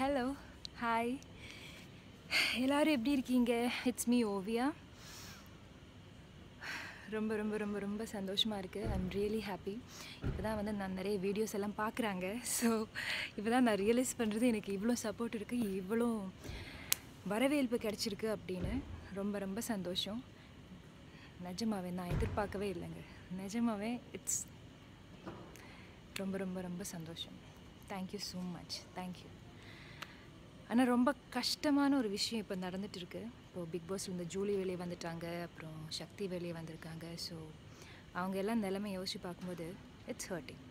Hello hi எல்லோரும் எப்படி இருக்கீங்க? இட்ஸ் மீ ஓவியா ரொம்ப ரொம்ப ரொம்ப ரொம்ப சந்தோஷமாக இருக்குது ஐம் ரியலி ஹாப்பி இப்போ தான் வந்து நான் நிறைய வீடியோஸ் எல்லாம் பார்க்குறாங்க ஸோ இப்போ தான் நான் ரியலைஸ் பண்ணுறது எனக்கு இவ்வளோ சப்போர்ட் இருக்குது இவ்வளோ வரவேற்பு கிடச்சிருக்கு அப்படின்னு. ரொம்ப ரொம்ப சந்தோஷம். நிஜமாவே நான் எதிர்பார்க்கவே இல்லைங்க. நிஜமாவே இட்ஸ் ரொம்ப ரொம்ப ரொம்ப சந்தோஷம். தேங்க்யூ ஸோ மச் தேங்க்யூ ஆனால் ரொம்ப கஷ்டமான ஒரு விஷயம் இப்போ நடந்துட்டு இருக்கு இப்போது பிக் பாஸ்ல இந்த ஜூலி வெளியே வந்துட்டாங்க அப்புறம் சக்தி வெளியே வந்திருக்காங்க. ஸோ அவங்க எல்லாம் நிலைமை யோசிச்சு பார்க்கும்போது இட்ஸ் ஹர்ட்டிங்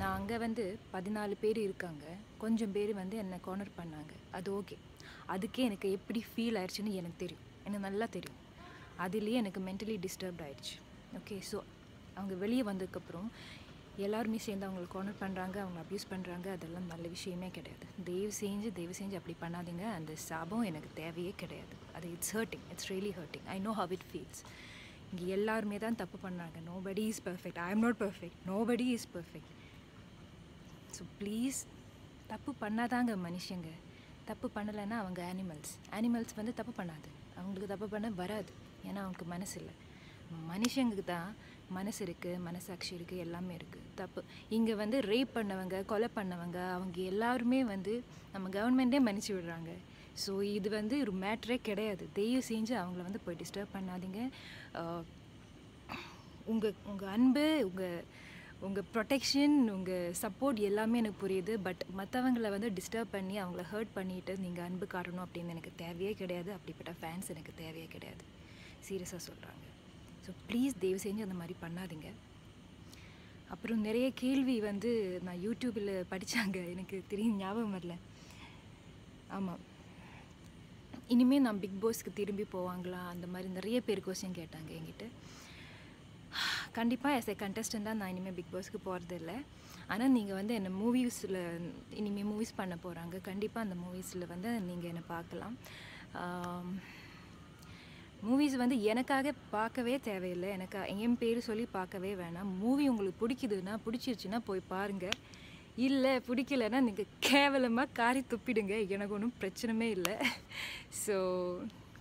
நான் அங்கே வந்து பதினாலு பேர் இருக்காங்க. கொஞ்சம் பேர் வந்து என்னை கார்னர் பண்ணாங்க. அது ஓகே அதுக்கே எனக்கு எப்படி ஃபீல் ஆயிடுச்சுன்னு எனக்கு தெரியும். எனக்கு நல்லா தெரியும். அதுலேயே எனக்கு மென்டலி டிஸ்டர்ப்ட் ஆயிடுச்சு. ஓகே ஸோ அவங்க வெளியே வந்ததுக்கப்புறம் எல்லாருமே சேர்ந்து அவங்களை கார்னர் பண்ணுறாங்க அவங்க அப்யூஸ் பண்ணுறாங்க அதெல்லாம் நல்ல விஷயமே கிடையாது. தயவு செஞ்சு தயவு செஞ்சு அப்படி பண்ணாதீங்க. அந்த சாபம் எனக்கு தேவையே கிடையாது. அது it's hurting it's really hurting I know how it feels இங்கே எல்லாருமே தான் தப்பு பண்ணாங்க. Nobody is perfect I am not perfect nobody is perfect so please தப்பு பண்ணாதாங்க மனுஷங்க. தப்பு பண்ணலைன்னா அவங்க அனிமல்ஸ் அனிமல்ஸ் வந்து தப்பு பண்ணாது. அவங்களுக்கு தப்பு பண்ண வராது. ஏன்னா அவங்களுக்கு மனசு இல்லை மனுஷங்களுக்கு தான் மனசு இருக்குது மனசாட்சி இருக்குது எல்லாமே இருக்குது தப்பு. இங்கே வந்து ரேப் பண்ணவங்க கொலை பண்ணவங்க அவங்க எல்லாருமே வந்து நம்ம கவர்மெண்ட்டே மன்னிச்சு விடுறாங்க. ஸோ இது வந்து ஒரு மேட்ரே கிடையாது. தயவு செஞ்சு அவங்கள வந்து போய் டிஸ்டர்ப் பண்ணாதீங்க. உங்கள் உங்கள் அன்பு உங்கள் உங்கள் ப்ரொடெக்ஷன் உங்கள் சப்போர்ட் எல்லாமே எனக்கு புரியுது. பட் மற்றவங்களை வந்து டிஸ்டர்ப் பண்ணி அவங்கள ஹர்ட் பண்ணிவிட்டு நீங்கள் அன்பு காட்டணும் அப்படின்னு எனக்கு தேவையே கிடையாது. அப்படிப்பட்ட ஃபேன்ஸ் எனக்கு தேவையே கிடையாது. சீரியஸாக சொல்கிறாங்க ஸோ ப்ளீஸ் தயவு செஞ்சு அந்த மாதிரி பண்ணாதீங்க. அப்புறம் நிறைய கேள்வி வந்து நான் யூடியூப்பில் படித்தாங்க எனக்கு தெரியும் ஞாபகம் வரல. ஆமாம் இனிமேல் நான் பிக் பாஸ்க்கு திரும்பி போவாங்களா? அந்த மாதிரி நிறைய பேர் கொஸ்டின் கேட்டாங்க என்கிட்ட. கண்டிப்பாக எஸ் ஏ கண்டஸ்டண்ட்டாக நான் இனிமேல் பிக் பாஸ்க்கு போகிறது இல்லை ஆனால் நீங்கள் வந்து என்னை மூவிஸில் இனிமேல் மூவிஸ் பண்ண போகிறாங்க கண்டிப்பாக அந்த மூவிஸில் வந்து நீங்கள் என்னை பார்க்கலாம். மூவிஸ் வந்து எனக்காக பார்க்கவே தேவையில்லை. எனக்கு என் பேர் சொல்லி பார்க்கவே வேணாம். மூவி உங்களுக்கு பிடிக்குதுன்னா பிடிச்சிருச்சுன்னா போய் பாருங்கள் இல்லை பிடிக்கலன்னா நீங்கள் கேவலமாக காரி துப்பிடுங்க. எனக்கு ஒன்றும் பிரச்சனைமே இல்லை. ஸோ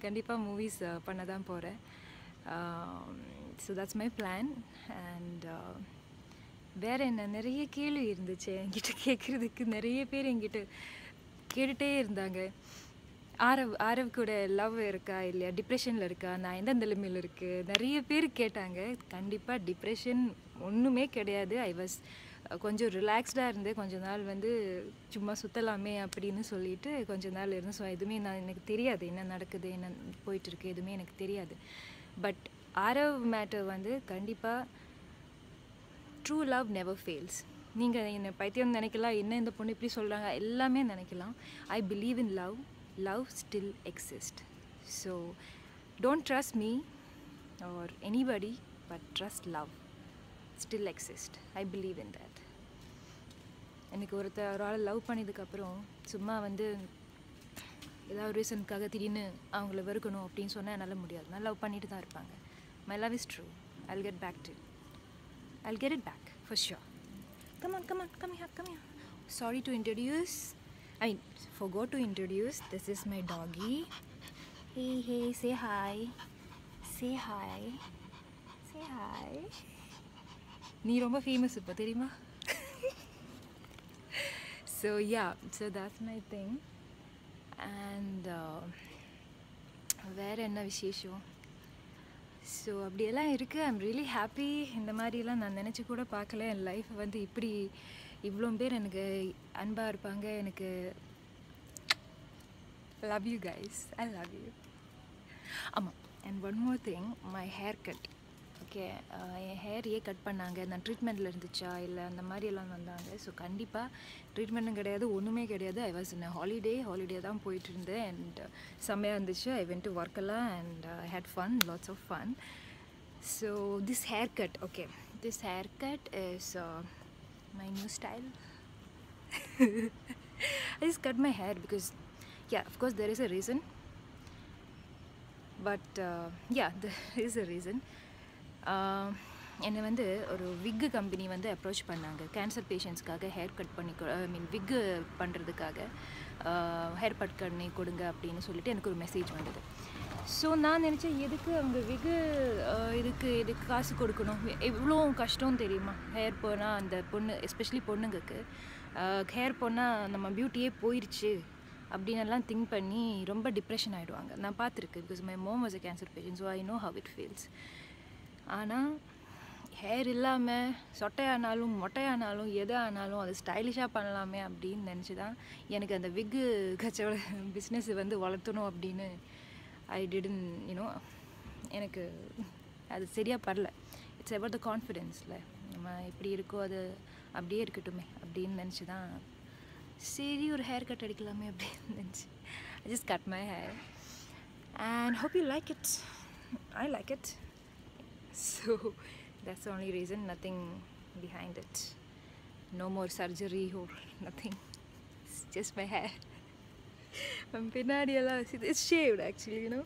கண்டிப்பாக மூவிஸ் பண்ண தான் போகிறேன் so that's my plan and வேறு என்ன? நிறைய கேள்வி இருந்துச்சு. என்கிட்ட கேட்குறதுக்கு நிறைய பேர் என்கிட்ட கேட்டுகிட்டே இருந்தாங்க. ஆரவ் ஆரவ் கூட லவ் இருக்கா இல்லையா? டிப்ரெஷனில் இருக்கா? நான் எந்த நிலைமையில் இருக்குது நிறைய பேர் கேட்டாங்க. கண்டிப்பாக டிப்ரெஷன் ஒன்றுமே கிடையாது. ஐ வாஸ் கொஞ்சம் ரிலாக்ஸ்டாக இருந்து கொஞ்ச நாள் வந்து சும்மா சுற்றலாமே அப்படின்னு சொல்லிட்டு கொஞ்ச நாள் இருந்து ஸோ எதுவுமே நான் எனக்கு தெரியாது என்ன நடக்குது என்ன போயிட்டுருக்கு எதுவுமே எனக்கு தெரியாது. பட் ஆரவ் மேட்டர் வந்து கண்டிப்பாக ட்ரூ லவ் நெவர் ஃபெயில்ஸ் நீங்கள் என்னை பைத்தியம் நினைக்கலாம். என்ன இந்த பொண்ணு இப்படி சொல்கிறாங்க எல்லாமே நினைக்கலாம். I believe in love love still exists. So don't trust me or anybody, but trust love still exist I believe in that. எனக்கு ஒருத்தர் ஒரு ஆள் லவ் பண்ணதுக்கப்புறம் சும்மா வந்து ஏதாவது ஒரு ரீசனுக்காக திடீர்னு அவங்கள வெறுக்கணும் அப்படின்னு சொன்னால் என்னால் முடியாது. நான் லவ் பண்ணிட்டு தான் இருப்பாங்க. My love is true I'll get back to I'll get it back for sure come on come on come ya come sorry to introduce I forgot to introduce. This is my doggy. Hey, hey, say hi. Say hi. Say hi. நீ ரொம்ப famous இப்போ தெரியுமா so ya so that's my thing and வேறு என்ன விசேஷம் so அப்படியெல்லாம் இருக்குது I'm really happy இந்த மாதிரிலாம் நான் நினச்சி கூட பார்க்கல என் லைஃப் வந்து இப்படி இவ்வளோ பேர் எனக்கு அன்பாக இருப்பாங்க. எனக்கு love you guys I love you ஆமாம் and one more thing my haircut okay N hair ஏன் கட் பண்ணாங்க. நான் ட்ரீட்மெண்ட்டில் இருந்துச்சா? இல்லை அந்த மாதிரி எல்லாம் வந்தாங்க. ஸோ கண்டிப்பாக ட்ரீட்மெண்ட்டும் கிடையாது ஒன்றுமே கிடையாது. I was in holiday holiday தான் போயிட்டு இருந்தேன். அண்ட் செம்மையாக இருந்துச்சு. ஐ வென்ட் டு ஒர்க் எல்லாம் and I had fun lots of fun so this haircut okay this haircut is my new style. I just cut my hair because, yeah, of course, there is a reason. But uh, yeah, there is a reason. Um, என்னை வந்து ஒரு விக்கு company வந்து approach பண்ணாங்க cancer பேஷண்ட்ஸ்க்காக hair cut பண்ணி ஐ மீன் விக்கு பண்ணுறதுக்காக hair cut பண்ணி கொடுங்க அப்படின்னு சொல்லிட்டு எனக்கு ஒரு மெசேஜ் வந்தது ஸோ நான் நினச்சேன் எதுக்கு அவங்க வெகு இதுக்கு இதுக்கு காசு கொடுக்கணும்? எவ்வளோ கஷ்டம் தெரியுமா? ஹேர் போனால் அந்த பொண்ணு எஸ்பெஷலி பொண்ணுங்களுக்கு. ஹேர் போனால் நம்ம பியூட்டியே போயிடுச்சு அப்படின்னு எல்லாம் திங்க் பண்ணி ரொம்ப டிப்ரெஷன் ஆகிடுவாங்க நான் பார்த்துருக்கேன் because my mom was a cancer patient so I know how it feels ஆனால் ஹேர் இல்லாமல் சொட்டையானாலும் மொட்டையானாலும் எது ஆனாலும் அது ஸ்டைலிஷாக பண்ணலாமே அப்படின்னு நினச்சி தான் எனக்கு அந்த விக்கு கச்சோட பிஸ்னஸ் வந்து வளர்த்தணும் அப்படின்னு ஐ டிடன் யூனோ எனக்கு அது சரியாக படல. இட்ஸ் எவர் த கான்ஃபிடென்ஸில் நம்ம எப்படி இருக்கோ அது அப்படியே இருக்கட்டுமே அப்படின்னு நினச்சி தான் சரி ஒரு ஹேர் கட் அடிக்கலாமே அப்படின்னு நினச்சி. I just cut my hair and hope you like it I like it so that's the only reason nothing behind it. No more surgery or nothing. It's just my hair. I'm பின்னாடியெல்லாம் வச்சு it's actually actually you know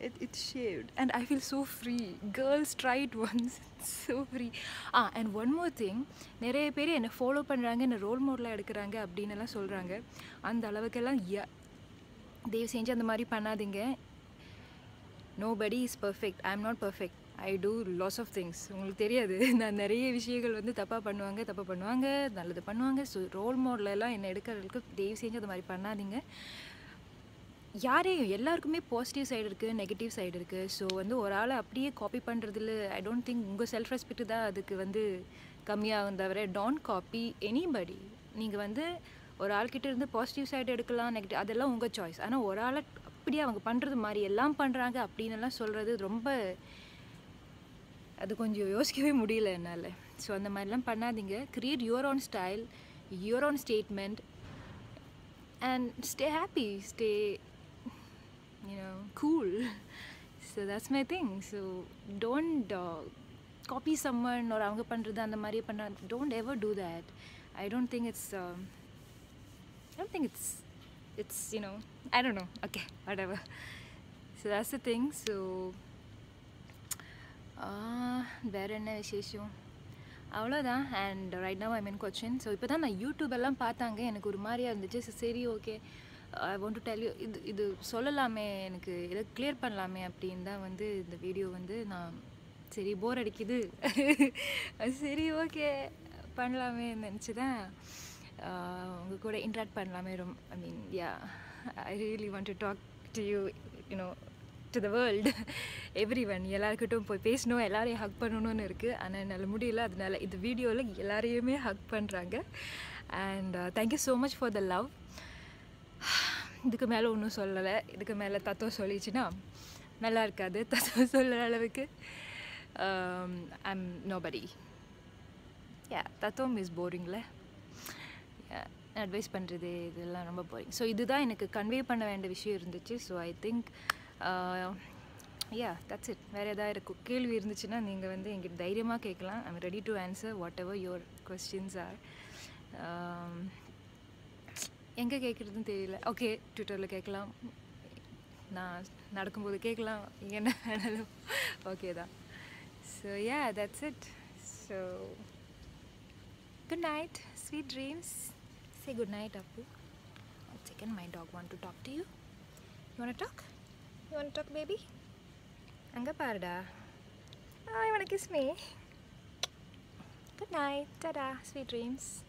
it, it's shaved. And I feel so free. Girls try it once. It's so free. Ah and one more thing. நிறைய பேர் என்னை follow பண்ணுறாங்க என்னை role மாடலாக எடுக்கிறாங்க அப்படின்னு எல்லாம் சொல்கிறாங்க அந்த அளவுக்கெல்லாம் ய தயவு செஞ்சு அந்த மாதிரி பண்ணாதீங்க. Nobody is perfect I am not perfect I do lots of things உங்களுக்கு தெரியாது. நான் நிறைய விஷயங்கள் வந்து தப்பாக பண்ணுவாங்க தப்பாக பண்ணுவாங்க நல்லது பண்ணுவாங்க. ஸோ ரோல் மாடலெல்லாம் என்னை எடுக்கிறதுக்கு தயவு செஞ்சு அது மாதிரி பண்ணாதீங்க. யாரையும் எல்லாருக்குமே பாசிட்டிவ் சைடு இருக்குது நெகட்டிவ் சைடு இருக்குது ஸோ வந்து ஒரு ஆளை அப்படியே காப்பி பண்ணுறதுல ஐ டோன்ட் திங்க் உங்கள் செல்ஃப் ரெஸ்பெக்ட் தான் அதுக்கு வந்து கம்மியாகும் தவிர டோன்ட் காப்பி எனிபடி நீங்கள் வந்து ஒரு ஆள்கிட்ட இருந்து பாசிட்டிவ் சைடு எடுக்கலாம் நெகட்டிவ் அதெல்லாம் உங்கள் சாய்ஸ் ஆனால் ஒரு ஆளை அப்படியே அவங்க பண்ணுறது மாதிரி எல்லாம் பண்ணுறாங்க அப்படின்னு எல்லாம் சொல்கிறது ரொம்ப அது கொஞ்சம் யோசிக்கவே முடியல என்னால். ஸோ அந்த மாதிரிலாம் பண்ணாதீங்க. Create your own style your own statement and stay happy stay you know cool so that's my thing so don't copy someone ஒரு அவங்க பண்ணுறது அந்த மாதிரியே பண்ண don't ever do that I don't think it's I don't think it's it's you know I don't know okay whatever so that's the thing so வேறு என்ன விசேஷம்? அவ்வளோதான் and right now I mean Cochin so இப்போ தான் நான் YouTube எல்லாம் பார்த்தாங்க. எனக்கு ஒரு மாதிரியாக இருந்துச்சு. சரி okay I want to tell you இது இது சொல்லலாமே. எனக்கு இதை கிளியர் பண்ணலாமே அப்படின்னு தான் வந்து இந்த வீடியோ வந்து நான் சரி போர் அடிக்குது. சரி ஓகே பண்ணலாமே நினச்சி தான் உங்கள் கூட இன்ட்ராக்ட் பண்ணலாமே ரொம்ப I mean ya I really want to talk to you you know to the world everyone எல்லாருக்கிட்டும் போய் பேசணும் எல்லாரையும் ஹக் பண்ணணும்னு இருக்குது ஆனால் என்னால் முடியல. அதனால இந்த வீடியோவில் எல்லாரையுமே ஹக் பண்ணுறாங்க and thank you so much for the love இதுக்கு மேலே ஒன்றும் சொல்லலை. இதுக்கு மேலே தத்துவம் சொல்லிச்சுன்னா நல்லா இருக்காது. தத்துவம் சொல்கிற அளவுக்கு ஐம் நோபடி யா தத்துவம் இஸ் போரிங்கில் அட்வைஸ் பண்ணுறது இதெல்லாம் ரொம்ப போரிங் ஸோ இதுதான் எனக்கு கன்வே பண்ண வேண்டிய விஷயம் இருந்துச்சு. So I think ya that's it வேறு எதாவது இருக்கும் கேள்வி இருந்துச்சுன்னா நீங்கள் வந்து எங்கிட்ட தைரியமாக கேட்கலாம். I'm ready to answer whatever your questions are எங்கே கேட்குறதுன்னு தெரியல. ஓகே ட்விட்டரில் கேட்கலாம். நான் நடக்கும்போது கேட்கலாம். என்ன வேணாலும். ஓகே தான். So ya that's it so good night sweet dreams say good night Appu one second my dog want to talk to you you want talk You want to talk, baby? Anga parda. Oh, you want to kiss me? Good night. Tada. Sweet dreams.